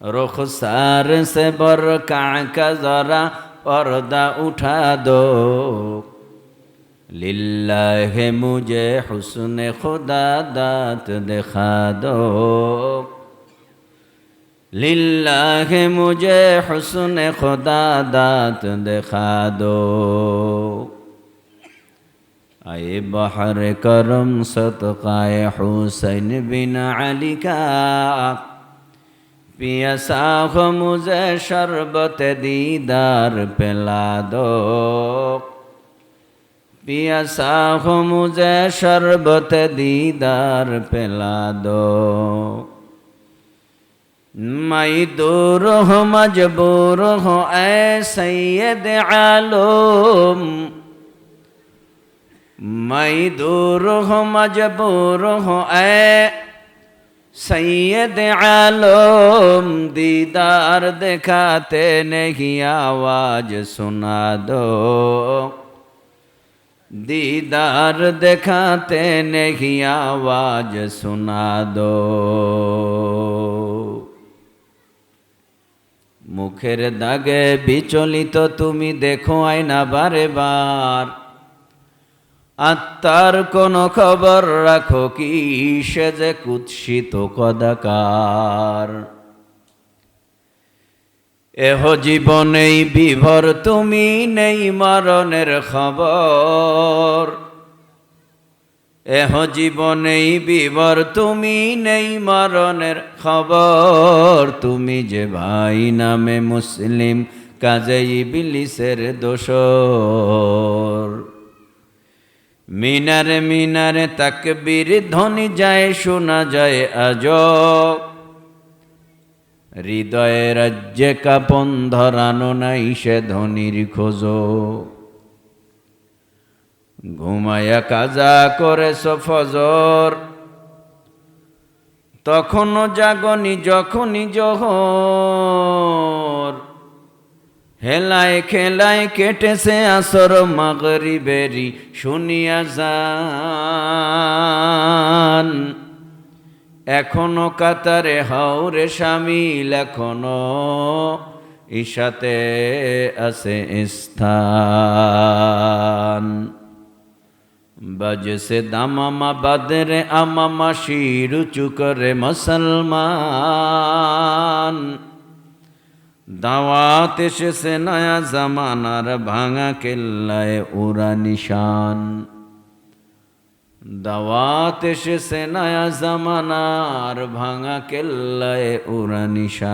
रुखसार से बरका का जरा पर्दा उठा दो लिल्लाह मुझे हुस्न खुदा दात दिखा दो लिल्लाह मुझे हुस्न खुदा दात दिखा दो आए बहर करम सतकाए हुसैन बिन अली का পিয়াসাহ মুজে সর্বতে দিদার পেলাদো পিয়াসাহ মুজে সর্বতে দিদার পেলাদ মাই দূর হো মজবুর হো এ সৈয়দ মাই দূর হো মজবুর হো এ সৈয়দ আলোম দিদার দেখাতে নেহি আওয়াজ শোনা দো। দিদার দেখাতে নেহি আওয়াজ শোনা দো। মুখের দাগে বিচলিত তুমি দেখো আয়না বারে বার। আত্মার কোন খবর রাখো কি? সে যে কুৎসিত কদাকার। এহ জীবনেই বিভর, তুমি নেই মরণের খবর। এহ জীবনেই বিবর তুমি নেই মরণের খবর। তুমি যে ভাই নামে মুসলিম, কাজেই বিলিসের দোষর। মিনারে মিনারে তাকবীর ধ্বনি যায়, শোনা যায় আজ হৃদয়ে রাজ্যে কাপন, ধরানো নাই সে ধ্বনির খোঁজো। ঘুমায়া কাজা করে ফজর। তখনও জাগনি যখনই জহর। হেলায় খেলায় কেটেছে আসর মাগরি বেরি শুনিয়া যান। এখনও কাতারে হাওরে সামিল এখনও ইশাতে আছে স্থান। বজসে দামামা বাদরে আমামা শির উঁচু করে মুসলমান। দাওয়াত এসেছে নয়া জামানার ভাঙা কেল্লায় ওরা নিশান। দাওয়াত এসেছে নয়া জামানার ভাঙা কেল্লায় ওরা নিশান।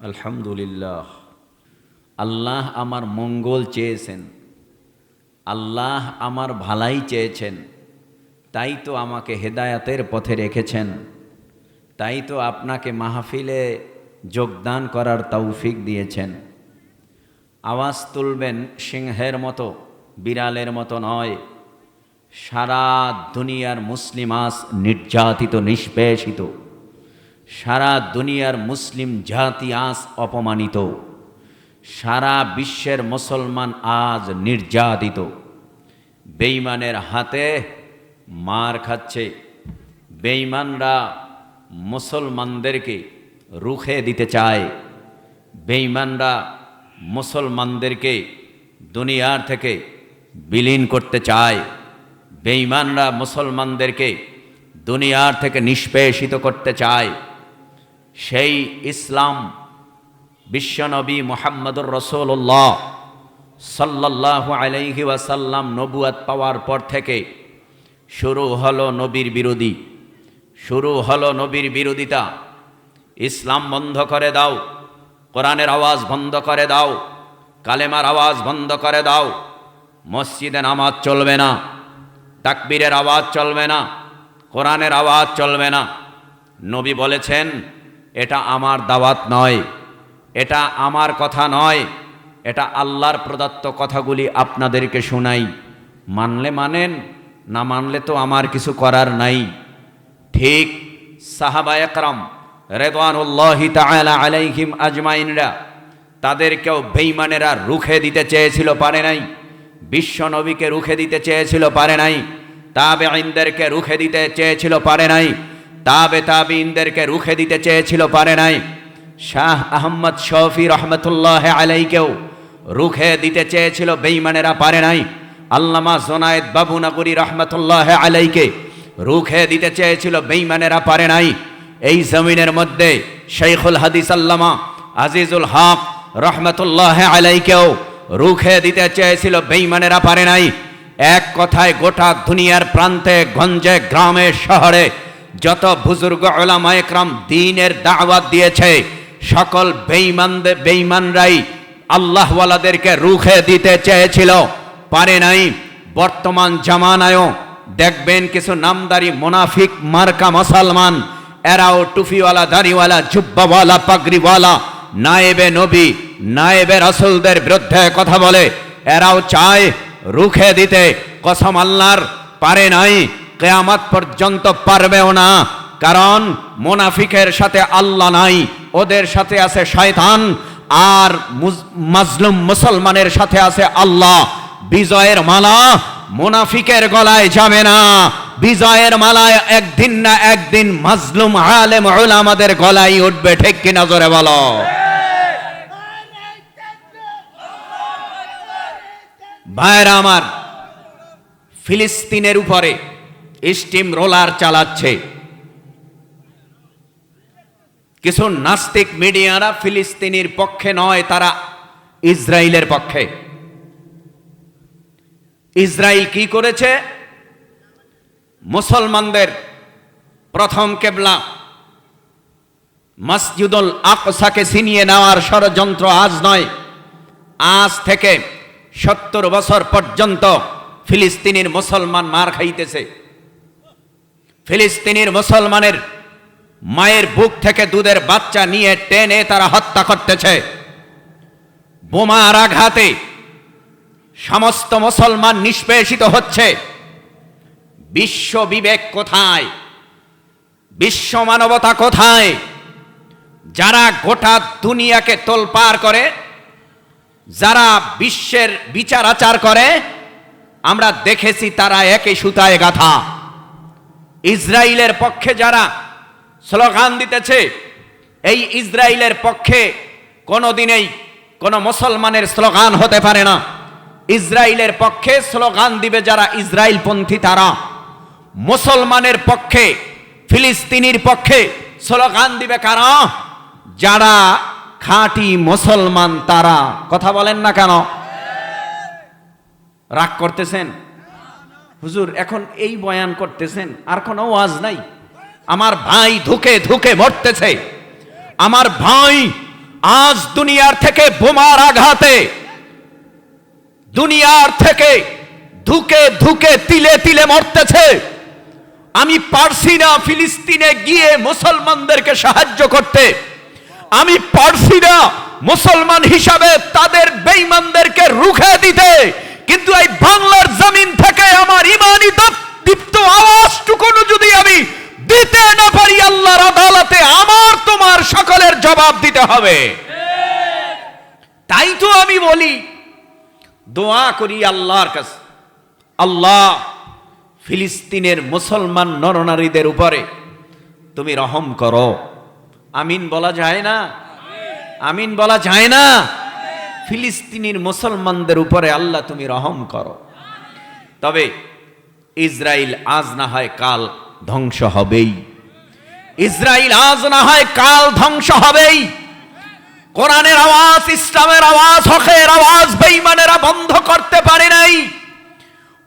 আলহামদুলিল্লাহ, আল্লাহ আমার মঙ্গল চেয়েছেন। আল্লাহ আমার ভালাই চেয়েছেন। তাই তো আমাকে হেদায়াতের পথে রেখেছেন। তাই তো আপনাকে মাহফিলে যোগদান করার তৌফিক দিয়েছেন। আওয়াজ তুলবেন সিংহের মতো, বিড়ালের মতো নয়। সারা দুনিয়ার মুসলিমাস নির্যাতিত, নিষ্পেষিত। সারা দুনিয়ার মুসলিম জাতি আজ অপমানিত। সারা বিশ্বের মুসলমান আজ নির্যাতিত। বেইমানের হাতে মার খাচ্ছে। বেইমানরা মুসলমানদেরকে রুখে দিতে চায়। বেইমানরা মুসলমানদেরকে দুনিয়ার থেকে বিলীন করতে চায়। বেইমানরা মুসলমানদেরকে দুনিয়ার থেকে নিষ্পেষিত করতে চায়। সেই ইসলাম বিশ্বনবী মোহাম্মদুর রসুল্লাহ সাল্লাহ ওয়াসাল্লাম নবুয়াত পাওয়ার পর থেকে শুরু হলো নবীর বিরোধী। শুরু হলো নবীর বিরোধিতা। ইসলাম বন্ধ করে দাও, কোরআনের আওয়াজ বন্ধ করে দাও, কালেমার আওয়াজ বন্ধ করে দাও, মসজিদে নামাজ চলবে না, তাকবীরের আওয়াজ চলবে না, কোরআনের আওয়াজ চলবে না। নবী বলেছেন, এটা আমার দাওয়াত নয়, এটা আমার কথা নয়, এটা আল্লাহর প্রদত্ত কথাগুলি আপনাদেরকে শোনাই। মানলে মানেন, না মানলে তো আমার কিছু করার নাই। ঠিক সাহাবা একরাম রেদওয়ানুল্লাহি তাআলা আলাইহিম আজমাইনরা তাদেরকেও বেঈমানেরা রুখে দিতে চেয়েছিল, পারে নাই। বিশ্ব নবীকে রুখে দিতে চেয়েছিল, পারে নাই। তাবে আইনদেরকে রুখে দিতে চেয়েছিল, পারে নাই। তাবে তাবিনদেরকে রুখে দিতে চেয়েছিল, পারে নাই। শাহ আহমদ শফি রহমতুল্লাহ আলাইকেও রুখে দিতে চেয়েছিল, বেঈমানেরা পারে নাই। আল্লামা জোনায়েদ বাবু নগরী রহমতুল্লাহ আলাইকে রুখে দিতে চেয়েছিল, বেঈমানেরা পারে নাই। এই জমিনের মধ্যে শেখুল হাদিস আল্লামা আজিজুল হক রহমতুল্লাহ আলাইকেও রুখে দিতে চেয়েছিল, বেঈমানেরা পারে নাই। এক কথায় গোটা দুনিয়ার প্রান্তে, গঞ্জে, গ্রামে, শহরে যত বুজুর্গ ওলামা একরাম দিনের দাওয়াত দিয়েছে, সকল বেঈমানদের বেঈমানরাই আল্লাহওয়ালাদেরকে রুখে দিতে চেয়েছিল, পারে নাই। বর্তমান জামানায়ও দেখবেন কিছু নামদারি মোনাফিক, মার্কা মুসলমান, এরাও টুফিওয়ালা, দাড়িওয়ালা, জুব্বাওয়ালা, পাগড়িওয়ালা, নায়েবে নবী, নায়েবে রাসূলদের বিরুদ্ধে কথা বলে। এরাও চায় রুখে দিতে। কসম আল্লাহর, পারে নাই, কেয়ামত পর্যন্ত পারবেও না। কারণ মোনাফিকের সাথে আল্লাহ নাই, ওদের সাথে আছে শয়তান, আর মুজ- মাজলুম মুসলমানের সাথে আছে আল্লাহ। বিজয়ের মালা মুনাফিকের গলায় যাবে না, বিজয়ের মালায় একদিন না একদিন মাজলুম আলেম আমাদের গলায় উঠবে, ঠিক কিনা জোরে বলো? ভাইরা আমার, ফিলিস্তিনের উপরে স্টিম রোলার চালাচ্ছে। কিছু নাস্তিক মিডিয়ারা ফিলিস্তিনির পক্ষে নয়, তারা ইসরায়েলের পক্ষে। ইসরায়েল কি করেছে? মুসলমানদের প্রথম কেবলা মসজিদুল আকসাকে ছিনিয়ে নেওয়ার ষড়যন্ত্র আজ নয়, আজ থেকে সত্তর বছর পর্যন্ত ফিলিস্তিনের মুসলমান মার খাইতেছে। ফিলিস্তিনের মুসলমানের মায়ের বুক থেকে দুধের বাচ্চা নিয়ে টেনে তারা হত্যা করতেছে। বোমার আঘাতে সমস্ত মুসলমান নিষ্পেষিত হচ্ছে। বিশ্ব বিবেক কোথায়? বিশ্ব মানবতা কোথায়? যারা গোটা দুনিয়াকে তোলপার করে, যারা বিশ্বের বিচার আচার করে, আমরা দেখেছি তারা একই সুতায় গাথা। ইসরায়েলের পক্ষে যারা স্লোগান দিতেছে, এই ইসরায়েলের পক্ষে কোনোদিনেই কোনো মুসলমানের স্লোগান হতে পারে না। ইসরায়েলের পক্ষে স্লোগান দিবে যারা ইসরায়েলপন্থী তারা। মুসলমানের পক্ষে, ফিলিস্তিনির পক্ষে স্লোগান দিবে কারা? যারা খাঁটি মুসলমান তারা। কথা বলেন না কেন? রাগ করতেছেন? হুজুর, এখন এই বয়ান করতেছেন, আর কোনো ওয়াজ নাই। আমার ভাই ধুকে ধুকে মরতেছে। আমার ভাই আজ দুনিয়ার থেকে বোমার আঘাতে দুনিয়ার থেকে ধুকে ধুকে তিলে তিলে মরতেছে। আমি পারছি না ফিলিস্তিনে গিয়ে মুসলমানদেরকে সাহায্য করতে। আমি পারছি না মুসলমান হিসাবে তাদের বেঈমানদেরকে রুখে দিতে। কিন্তু এই বাংলার জমিন থেকে আমার ইমানি দপ- দীপ্ত আওয়াজটুকুন যদি আমি দিতে না পারি আল্লাহর আদালতে আমার তোমার সকলের জবাব দিতে হবে। তাই তো আমি বলি দোয়া করি আল্লাহর কাছে। আল্লাহ, ফিলিস্তিনের মুসলমান নরনারীদের উপরে তুমি রহম করো। আমিন বলা যায় না? আমিন বলা যায় না? ফিলিস্তিনির মুসলমানদের উপরে আল্লাহ তুমি রহম করো। তবে ইসরায়েল আজ না হয় কাল ধ্বংস হবেই। ইসরায়েল আজ না হয় কাল ধ্বংস হবেই। কোরআনের আওয়াজ, ইসলামের আওয়াজ, হকের আওয়াজ বেঈমানেরা বন্ধ করতে পারে নাই।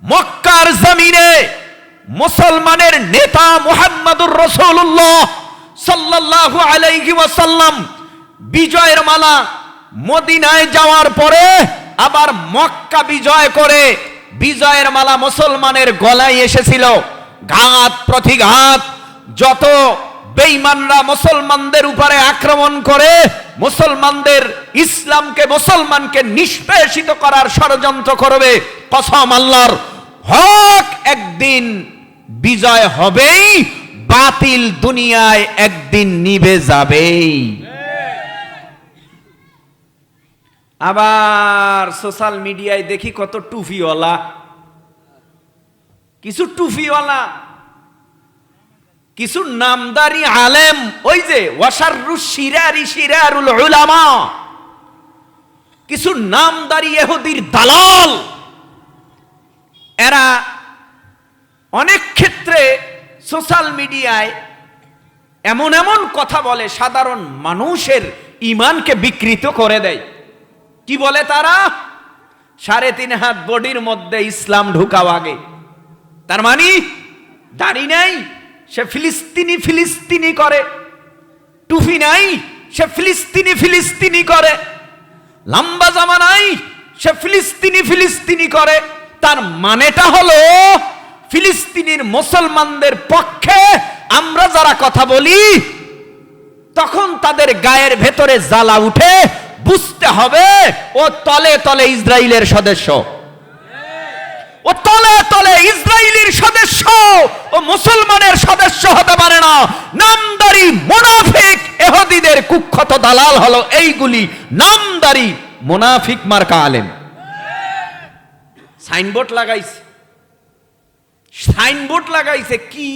মক্কার জমিনে মুসলমানের নেতা মুহাম্মাদুর রসুল্লাহ সাল্লাল্লাহু আলাইহি ওয়াসাল্লাম বিজয়ের মালা মদিনায় যাওয়ার পরে আবার মক্কা বিজয় করে বিজয়ের মালা মুসলমানের গলায় এসেছিল। ঘাত, প্রতিঘাত, যত বেঈমানরা মুসলমানদের উপরে আক্রমণ করে, মুসলমানদের ইসলামকে, মুসলমানকে নিষ্পেষিত করার ষড়যন্ত্র করবে। কসম আল্লাহর হক, একদিন বিজয় হবেই, বাতিল দুনিয়ায় একদিন নিভে যাবেই। আবার সোশ্যাল মিডিয়ায় দেখি কত টুফিওয়ালা। কিছু টুফিওয়ালা। কিছু নামদারি আলেম, ওই যে কিছু নামদারি এহুদির দালাল। এরা অনেক ক্ষেত্রে সোশ্যাল মিডিয়ায় এমন এমন কথা বলে, সাধারণ মানুষের ইমানকে বিকৃত করে দেয়। কি বলে তারা? সাড়ে তিন হাত বডির মধ্যে ইসলাম ঢুকাও আগে। তার মানে দাড়ি নাই সে ফিলিস্তিনি ফিলিস্তিনি করে। টুফি নাই, সে ফিলিস্তিনি ফিলিস্তিনি করে। লম্বা জামা নাই, সে ফিলিস্তিনি ফিলিস্তিনি করে। তার মানেটা হলো, ফিলিস্তিনির মুসলমানদের পক্ষে আমরা যারা কথা বলি, তখন তাদের গায়ের ভেতরে জ্বালা উঠে বুঝতে হবে, ও তলে তলে ইসরায়েলের সদস্য। ও তলে তলে ইসরায়েলের সদস্য ও মুসলমানের সদস্য হতে পারে না। নামদারি মুনাফিক এহুদিদের কুখ্যাত দালাল হলো এইগুলি নামদারি মুনাফিক মার্কা আলেম। সাইনবোর্ড লাগাইছে। সাইনবোর্ড লাগাইছে কি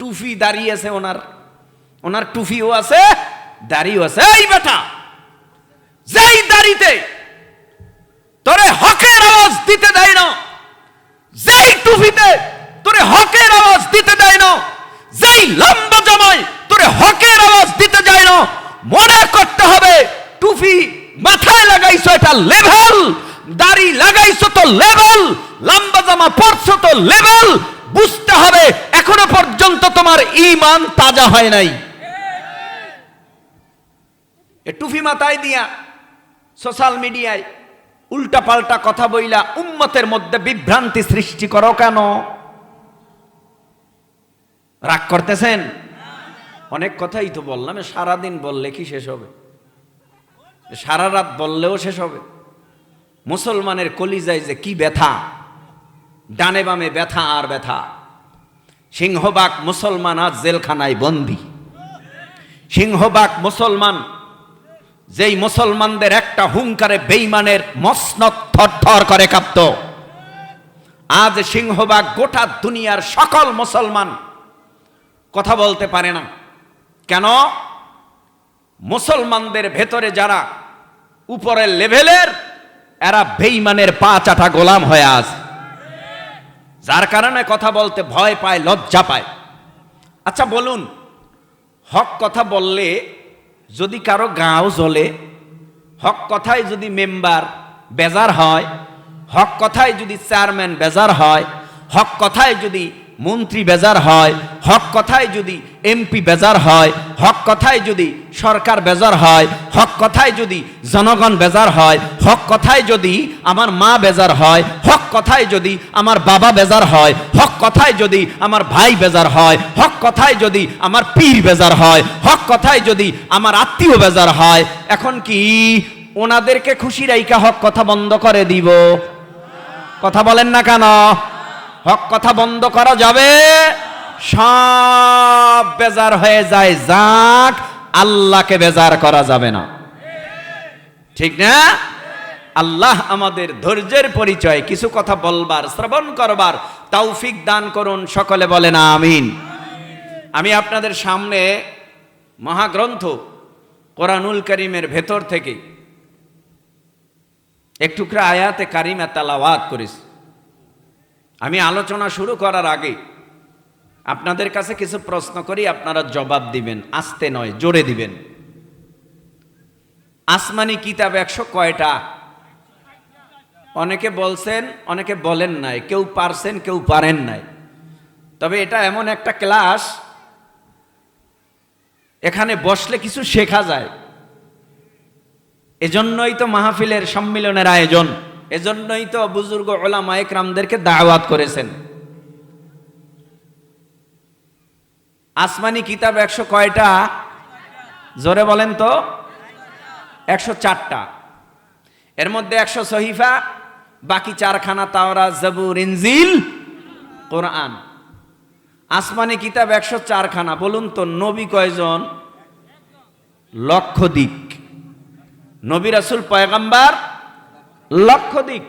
টুফি দাঁড়িয়েছে ওনার। ওনার টুফিও আছে, দাড়িও আছে। এই বেটা, যেই দাড়িতে তোরে হকের আওয়াজ দিতে দেয় না যেই টুপিতে তোরে হকের আওয়াজ দিতে দেয় না যেই লম্বা জামায় তোরে হকের আওয়াজ দিতে যায় না মনে করতে হবে টুপি মাথায় লাগাইছো এটা লেভেল দাড়ি লাগাইছো তো লেভেল লম্বা জামা পরছো তো লেভেল বুঝতে হবে, এখনও পর্যন্ত তোমার ঈমান তাজা হয় নাই। টুপি মাথায় দিয়া সোশ্যাল মিডিয়ায় উল্টা পাল্টা কথা বইলা উম্মতের মধ্যে বিভ্রান্তি সৃষ্টি করো কেন? রাগ করতেছেন? অনেক কথাই তো বললাম সারাদিন বললে কি শেষ হবে? সারা রাত বললেও শেষ হবে। মুসলমানের কলিজায় যে কি ব্যথা ডানে বামে ব্যথা আর ব্যথা। সিংহবাগ মুসলমান আজ জেলখানায় বন্দি। সিংহবাগ মুসলমান, যেই মুসলমানদের একটা হুঙ্কারে বেইমানের মসনত থরথর করে কাঁপত। আজ সিংহবাগ গোটা দুনিয়ার সকল মুসলমান কথা বলতে পারে না। কেন? মুসলমানদের ভেতরে যারা উপরের লেভেলের, এরা বেইমানের পা চাটা গোলাম হয়ে আছে। যার কারণে কথা বলতে ভয় পায়, লজ্জা পায়। আচ্ছা বলুন, হক কথা বললে যদি কারও গাঁও জ্বলে, হক কথায় যদি মেম্বার বেজার হয়, হক কথায় যদি চেয়ারম্যান বেজার হয়, হক কথায় যদি মন্ত্রী বেজার হয়, হক কথায় যদি এমপি বেজার হয়, হক কথায় যদি সরকার বেজার হয়, হক কথায় যদি জনগণ বেজার হয়, হক কথায় যদি আমার মা বেজার হয়, হক কথায় যদি আমার বাবা বেজার হয়, হক কথায় যদি আমার ভাই বেজার হয়, হক কথায় যদি আমার পীর বেজার হয়, হক কথায় যদি আমার আত্মীয় বেজার হয়, এখন কি ওনাদেরকে খুশি রাইকা হক কথা বন্ধ করে দিব? কথা বলেন না কেন? হক কথা বন্ধ করা যাবে। সব বেজার হয়ে যায়, যাক, আল্লাহকে বেজার করা যাবে না। ঠিক না? আল্লাহ আমাদের ধৈর্যের পরিচয়, কিছু কথা বলবার, শ্রবণ করবার তৌফিক দান করুন, সকলে বলেন আমিন। আমি আপনাদের সামনে মহাগ্রন্থ কোরআনুল করিমের ভেতর থেকে একটুকরা আয়াতে কারিমা তালাওয়াত করেছি। আমি আলোচনা শুরু করার আগে আপনাদের কাছে কিছু প্রশ্ন করি, আপনারা জবাব দিবেন, আস্তে নয়, জোরে দিবেন। আসমানি কিতাব একশো কয়টা? অনেকে বলছেন, অনেকে বলেন নাই, কেউ পারছেন, কেউ পারেন নাই। তবে এটা এমন একটা ক্লাস, এখানে বসলে কিছু শেখা যায়। এজন্যই তো মাহফিলের সম্মিলনের আয়োজন। এজন্যই তো বুজুর্গ ওলা ওলামা একরামদেরকে দাওয়াত করেছেন। আসমানি কিতাব একশো কয়টা? জোরে বলেন তো। একশো চারটা। এর মধ্যে একশো সহিফা, বাকি চারখানা তাওরা, জবুর, ইনজিল, কোরআন। আসমানি কিতাব একশো চারখানা, বলুন তো নবী কয়জন? লক্ষ দিক। নবী রাসুল, পয়গাম্বার লক্ষ দিক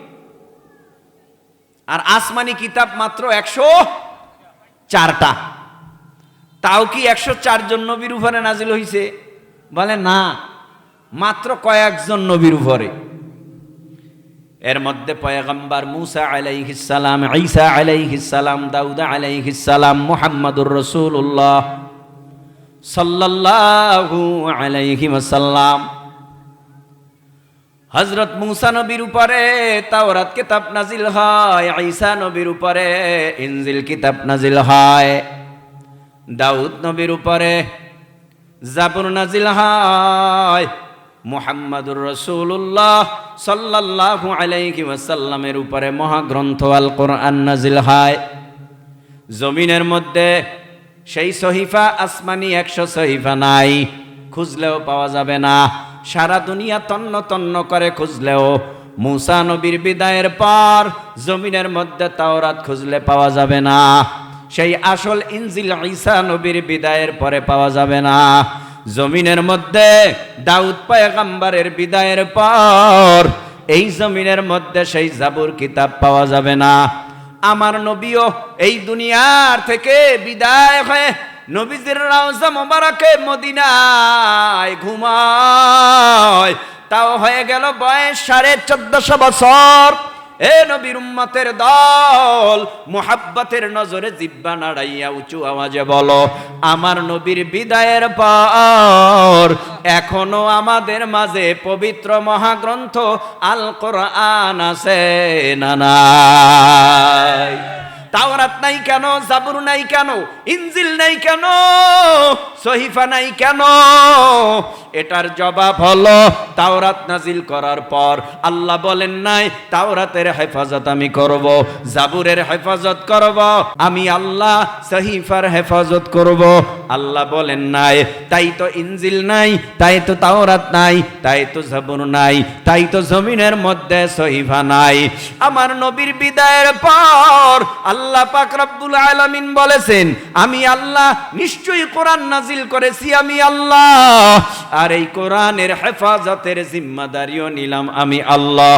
আর আসমানি কিতাব মাত্র একশো চারটা। তাও কি একশো চারজন নবীর উপরে নাজিল হইছে? বলে, না, মাত্র কয়েকজন নবীর উপরে। এর মধ্যে পয়গম্বর মুসা আলাইহিসালাম ঈসা আলাইহিসালাম দাউদ আলাইহিসালাম মুহাম্মাদুর রাসূলুল্লাহ সাল্লাল্লাহু আলাইহি ওয়াসাল্লাম। হযরত মুসা নবীর উপরে, তাওরাত কিতাব নাজিল হয়, ঈসা নবীর উপরে, ইনজিল কিতাব নাজিল হয়, দাউদ নবীর উপরে, জাবুর নাজিল হয়, মুহাম্মাদুর রসুল্লাহ সাল্লাল্লাহু আলাইহি ওয়াসাল্লামের উপরে মহাগ্রন্থ আল কোরআন নাজিল হয়। জমিনের মধ্যে সেই সহিফা আসমানি একশো সহিফা নাই, খুঁজলেও পাওয়া যাবে না। সারা দুনিয়া তন্ন তন্ন করে খুঁজলেও মুসা নবীর বিদায়ের পর জমিনের মধ্যে তাওরাত খুঁজলে পাওয়া যাবে না। সেই আসল ইনজিল ঈসা নবীর বিদায়ের পরে পাওয়া যাবে না। জমিনের মধ্যে দাউদ পয়গম্বরের বিদায়ের পর এই জমিনের মধ্যে সেই জাবুর কিতাব পাওয়া যাবে না। আমার নবীও এই দুনিয়ার থেকে বিদায় হয়ে নবীজির রাউজা মোবারকে মদিনায় ঘুমায়। তাও হয়ে গেল বয়স সাড়ে চোদ্দশো বছর। এ নবীর উম্মতের দল, মোহাব্বতের নজরে জিব্বা নাড়াইয়া উঁচু আওয়াজে বলো, আমার নবীর বিদায়ের পর এখনও আমাদের মাঝে পবিত্র মহাগ্রন্থ আল কোরআন আছে না তাওরাত নাই কেন? জাবুর নাই কেন? ইনজিল নাই কেন? সহিফা নাই কেন? এটার জবাব হলো তাওরাত নাজিল করার পর আল্লাহ বলেন নাই তাওরাতের হেফাজত আমি করব, জাবুরের হেফাজত করব, আমি আল্লাহ সহিফার হেফাজত করব। আল্লাহ বলেন নাই, তাই তো ইনজিল নাই, তাই তো তাওরাত নাই, তাই তো জাবুর নাই, তাই তো জমিনের মধ্যে সহিফা নাই। আমার নবীর বিদায়ের পর আল্লাহ পাক রব্বুল আলামিন বলেছেন, আমি আল্লাহ নিশ্চয়ই কোরআন নাজিল করেছি, আমি আল্লাহ। আর এই কোরআনের হেফাজতের জিম্মাদারিও নিলাম আমি আল্লাহ।